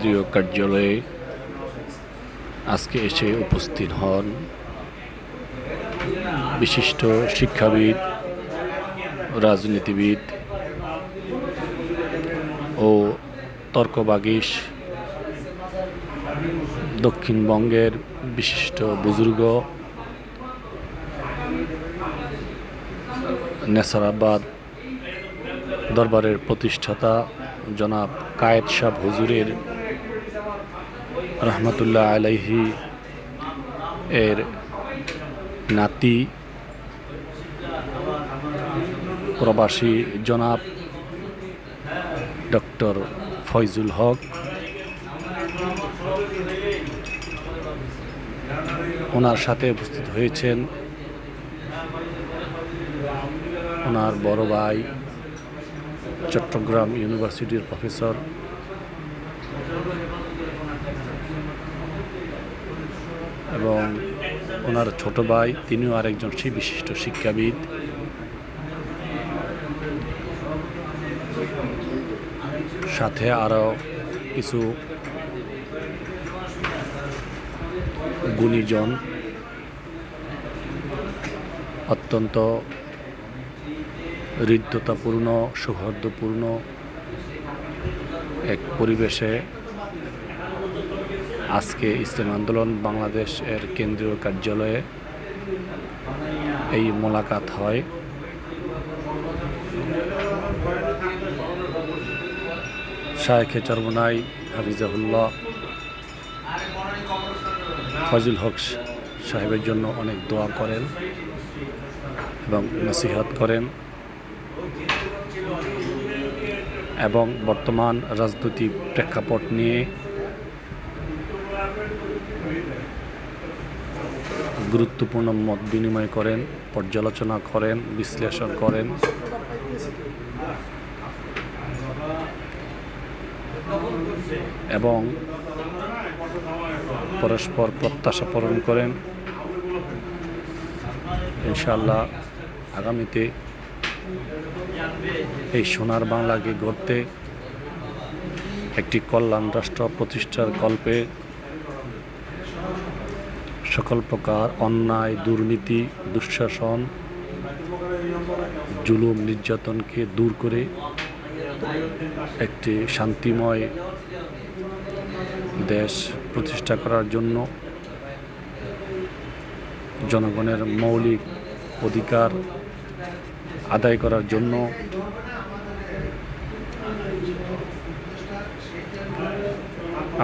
কেন্দ্রীয় কার্যালয়ে আজকে এসে উপস্থিত হন বিশিষ্ট শিক্ষাবিদ, রাজনীতিবিদ ও তর্কবাগীশ দক্ষিণবঙ্গের বিশিষ্ট বুজুর্গ, নেসারাবাদ দরবারের প্রতিষ্ঠাতা জনাব কায়েদ শাহ হুজুরের রহমতুল্লাহ আলাইহি এর নাতি, প্রবাসী জনাব ডক্টর ফয়জুল হক, ওনার সাথে উপস্থিত হয়েছেন ওনার বড় ভাই চট্টগ্রাম ইউনিভার্সিটির প্রফেসর এবং ওনার ছোট ভাই, তিনিও আরেকজন সেই বিশিষ্ট শিক্ষাবিদ। সাথে আরও কিছু গুণীজন অত্যন্ত হৃদ্যতাপূর্ণ, সৌহার্দ্যপূর্ণ এক পরিবেশে আজকে ইসলাম আন্দোলন বাংলাদেশ এর কেন্দ্রীয় কার্যালয়ে এই মোলাকাত হয়। শায়েখে চরমনাই হাফিজাহুল্লাহ ফজল হক সাহেবের জন্য অনেক দোয়া করেন এবং নসিহত করেন এবং বর্তমান রাজনৈতিক প্রেক্ষাপট নিয়ে গুরুত্বপূর্ণ মত বিনিময় করেন, পর্যালোচনা করেন, বিশ্লেষণ করেন। এবং পরস্পর প্রত্যাশা পূরণ করেন। ইনশাল্লাহ আগামীতে এই সোনার বাংলাকে গড়তে একটি কল্যাণ রাষ্ট্র প্রতিষ্ঠার কল্পে সকল প্রকার অন্যায়, দুর্নীতি, দুঃশাসন, জুলুম, নির্যাতনকে দূর করে একটি শান্তিময় দেশ প্রতিষ্ঠা করার জন্য জনগণের মৌলিক অধিকার আদায় করার জন্য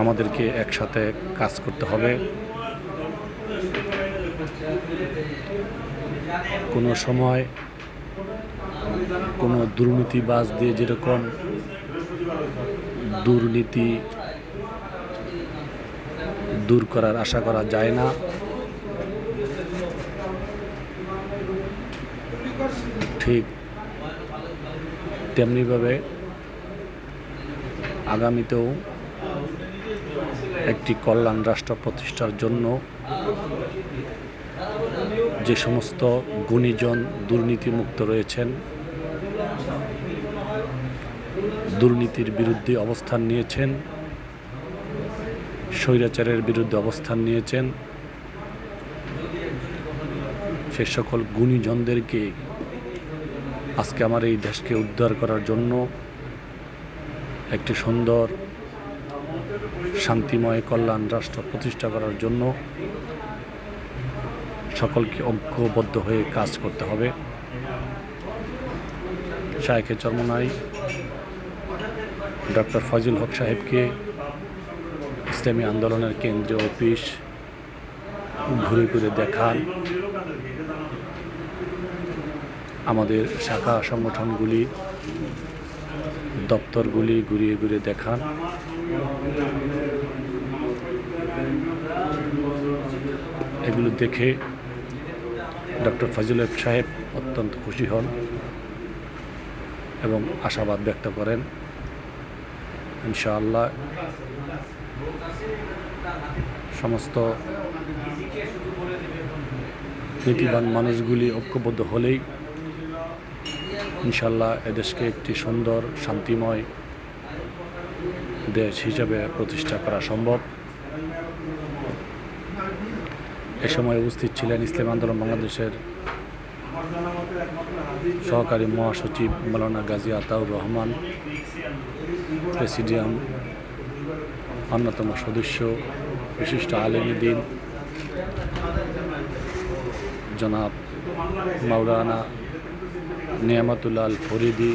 আমাদেরকে একসাথে কাজ করতে হবে। কোনো সময় কোনো দুর্নীতিবাজ দিয়ে যেরকম দুর্নীতি দূর করার আশা করা যায় না। ঠিক তেমনিভাবে আগামীতেও একটি কল্যাণ রাষ্ট্র প্রতিষ্ঠার জন্য যে সমস্ত গুণীজন দুর্নীতিমুক্ত রয়েছেন, দুর্নীতির বিরুদ্ধে অবস্থান নিয়েছেন, স্বৈরাচারের বিরুদ্ধে অবস্থান নিয়েছেন, সে সকল গুণীজনদেরকে আজকে আমার এই দেশকে উদ্ধার করার জন্য একটি সুন্দর শান্তিময় কল্যাণ রাষ্ট্র প্রতিষ্ঠা করার জন্য সকলকে ঐক্যবদ্ধ হয়ে কাজ করতে হবে। শায়েখে চরমনাই ডক্টর ফজল হক সাহেবকে ইসলামী আন্দোলনের কেন্দ্রীয় অফিস ঘুরে ঘুরে দেখান। আমাদের শাখা সংগঠনগুলি, দপ্তরগুলি ঘুরিয়ে ঘুরে দেখান। এগুলো দেখে ডক্টর ফজল সাহেব অত্যন্ত খুশি হন এবং আশাবাদ ব্যক্ত করেন, ইনশাআল্লাহ সমস্ত নীতিবান মানুষগুলি ঐক্যবদ্ধ হলেই ইনশাল্লাহ এদেশকে একটি সুন্দর, শান্তিময় দেশ হিসেবে প্রতিষ্ঠা করা সম্ভব। এ সময় উপস্থিত ছিলেন ইসলাম আন্দোলন বাংলাদেশের সহকারী মহাসচিব মৌলানা গাজী আতাউর রহমান, প্রেসিডিয়াম অন্যতম সদস্য, বিশিষ্ট আলেমী দিন, জনাব মাওলানা নিয়ামতুল্লাহ আল ফরিদি